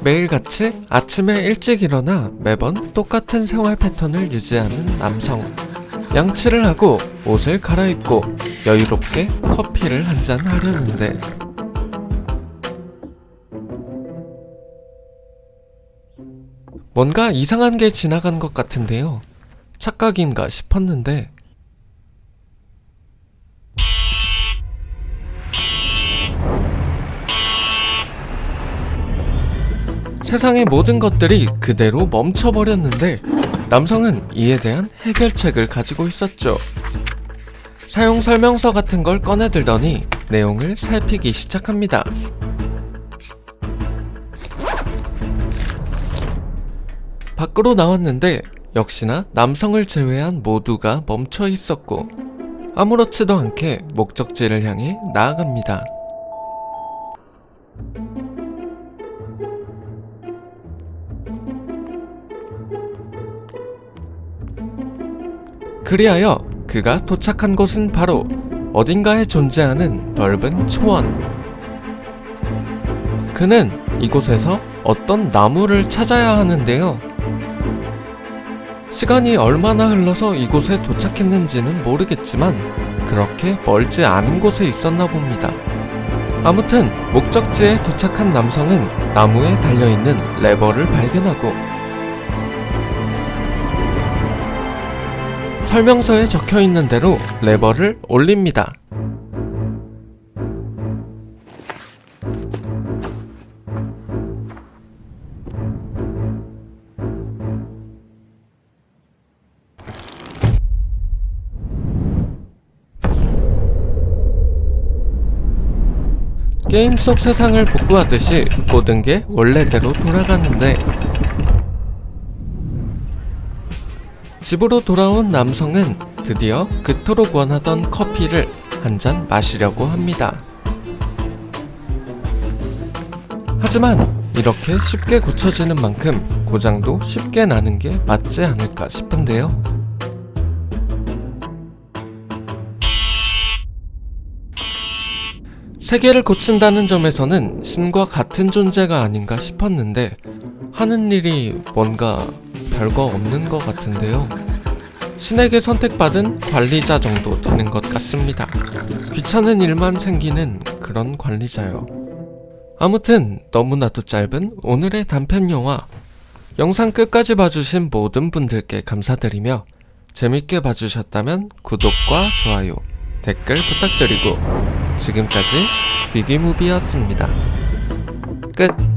매일같이 아침에 일찍 일어나 매번 똑같은 생활 패턴을 유지하는 남성. 양치를 하고 옷을 갈아입고 여유롭게 커피를 한 잔 하려는데 뭔가 이상한 게 지나간 것 같은데요. 착각인가 싶었는데 세상의 모든 것들이 그대로 멈춰버렸는데 남성은 이에 대한 해결책을 가지고 있었죠. 사용 설명서 같은 걸 꺼내들더니 내용을 살피기 시작합니다. 밖으로 나왔는데 역시나 남성을 제외한 모두가 멈춰 있었고 아무렇지도 않게 목적지를 향해 나아갑니다. 그리하여 그가 도착한 곳은 바로 어딘가에 존재하는 넓은 초원. 그는 이곳에서 어떤 나무를 찾아야 하는데요. 시간이 얼마나 흘러서 이곳에 도착했는지는 모르겠지만 그렇게 멀지 않은 곳에 있었나 봅니다. 아무튼 목적지에 도착한 남성은 나무에 달려있는 레버를 발견하고 설명서에 적혀 있는 대로 레버를 올립니다. 게임 속 세상을 복구하듯이 모든 게 원래대로 돌아가는데 집으로 돌아온 남성은 드디어 그토록 원하던 커피를 한 잔 마시려고 합니다. 하지만 이렇게 쉽게 고쳐지는 만큼 고장도 쉽게 나는 게 맞지 않을까 싶은데요. 세계를 고친다는 점에서는 신과 같은 존재가 아닌가 싶었는데 하는 일이 뭔가 별거 없는 것 같은데요. 신에게 선택받은 관리자 정도 되는 것 같습니다. 귀찮은 일만 생기는 그런 관리자요. 아무튼 너무나도 짧은 오늘의 단편 영화 영상 끝까지 봐주신 모든 분들께 감사드리며 재밌게 봐주셨다면 구독과 좋아요, 댓글 부탁드리고 지금까지 귀기무비였습니다. 끝